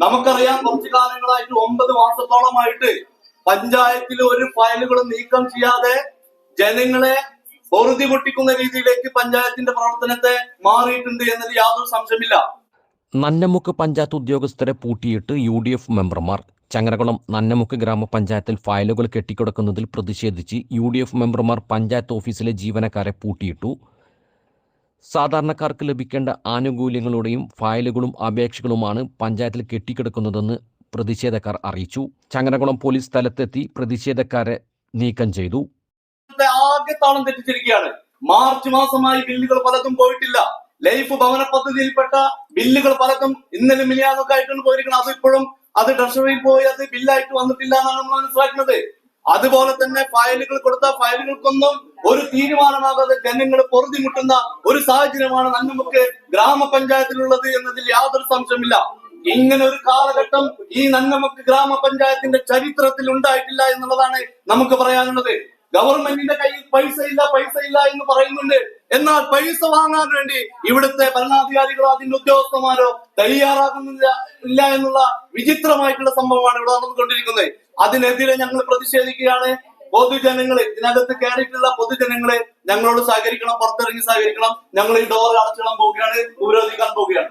നമുക്കറിയാം കുറച്ചു കാലങ്ങളായിട്ട് ഒമ്പത് മാസത്തോളമായിട്ട് പഞ്ചായത്തിൽ ഒരു ഫയലുകളും നീക്കം ചെയ്യാതെ ജനങ്ങളെ പൊറുതി പൊട്ടിക്കുന്ന രീതിയിലേക്ക് പഞ്ചായത്തിന്റെ പ്രവർത്തനത്തെ മാറിയിട്ടുണ്ട് എന്നതിൽ യാതൊരു സംശയമില്ല നന്നമുക്ക് പഞ്ചായത്ത് ഉദ്യോഗസ്ഥരെ പൂട്ടിയിട്ട് യു ഡി എഫ് മെമ്പർമാർ ചങ്ങരകുളം നന്നമുക്ക് ഗ്രാമപഞ്ചായത്തിൽ ഫയലുകൾ കെട്ടിക്കിടക്കുന്നതിൽ പ്രതിഷേധിച്ച് യു ഡി എഫ് മെമ്പർമാർ പഞ്ചായത്ത് ഓഫീസിലെ ജീവനക്കാരെ പൂട്ടിയിട്ടു സാധാരണക്കാർക്ക് ലഭിക്കേണ്ട ആനുകൂല്യങ്ങളുടെയും ഫയലുകളും അപേക്ഷകളുമാണ് പഞ്ചായത്തിൽ കെട്ടിക്കിടക്കുന്നതെന്ന് പ്രതിഷേധക്കാർ അറിയിച്ചു. ചങ്ങനകുളം പോലീസ് സ്ഥലത്തെത്തി പ്രതിഷേധക്കാരെ നീക്കം ചെയ്തു. ഇന്നത്തെ ആകെ താളം തെറ്റിച്ചിരിക്കുകയാണ്. മാർച്ച് മാസമായി ബില്ലുകൾ പലതും പോയിട്ടില്ല. ലൈഫ് ഭവന പദ്ധതിയിൽപ്പെട്ട ബില്ലുകൾ പലതും ഇന്നലെ മിനിയാതൊക്കെ ആയിട്ടാണ് പോയിരിക്കുന്നത് അത് ഇപ്പോഴും അത് ട്രഷറിയിൽ പോയി അത് ബില്ലായിട്ട് വന്നിട്ടില്ല എന്നാണ് നമ്മൾ മനസ്സിലാക്കുന്നത്. അതുപോലെ തന്നെ ഫയലുകൾ കൊടുത്ത ഫയലുകൾക്കൊന്നും ഒരു തീരുമാനമാകാതെ ജനങ്ങൾ പൊറുതിമുട്ടുന്ന ഒരു സാഹചര്യമാണ് നന്നമുക്ക് ഗ്രാമപഞ്ചായത്തിലുള്ളത് എന്നതിൽ യാതൊരു സംശയമില്ല ഇങ്ങനെ ഒരു കാലഘട്ടം ഈ നന്നമുക്ക് ഗ്രാമപഞ്ചായത്തിന്റെ ചരിത്രത്തിൽ ഉണ്ടായിട്ടില്ല എന്നുള്ളതാണ് നമുക്ക് പറയാനുള്ളത്. ഗവൺമെന്റിന്റെ കയ്യിൽ പൈസ ഇല്ല പൈസ ഇല്ല എന്ന് പറയുന്നുണ്ട്. എന്നാൽ പൈസ വാങ്ങാൻ വേണ്ടി ഇവിടുത്തെ ഭരണാധികാരികളോ അതിന്റെ ഉദ്യോഗസ്ഥന്മാരോ തയ്യാറാകുന്നില്ല ഇല്ല എന്നുള്ള വിചിത്രമായിട്ടുള്ള സംഭവമാണ് ഇവിടെ നടന്നുകൊണ്ടിരിക്കുന്നത്. അതിനെതിരെ ഞങ്ങൾ പ്രതിഷേധിക്കുകയാണ്. പൊതുജനങ്ങളെ ഇതിനകത്ത് കയറിയിട്ടുള്ള പൊതുജനങ്ങളെ ഞങ്ങളോട് സഹകരിക്കണം പുറത്തിറങ്ങി സഹകരിക്കണം. ഞങ്ങൾ ഈ ഡോർ അടച്ചിടാൻ പോവുകയാണ് ഉപരോധിക്കാൻ പോവുകയാണ്.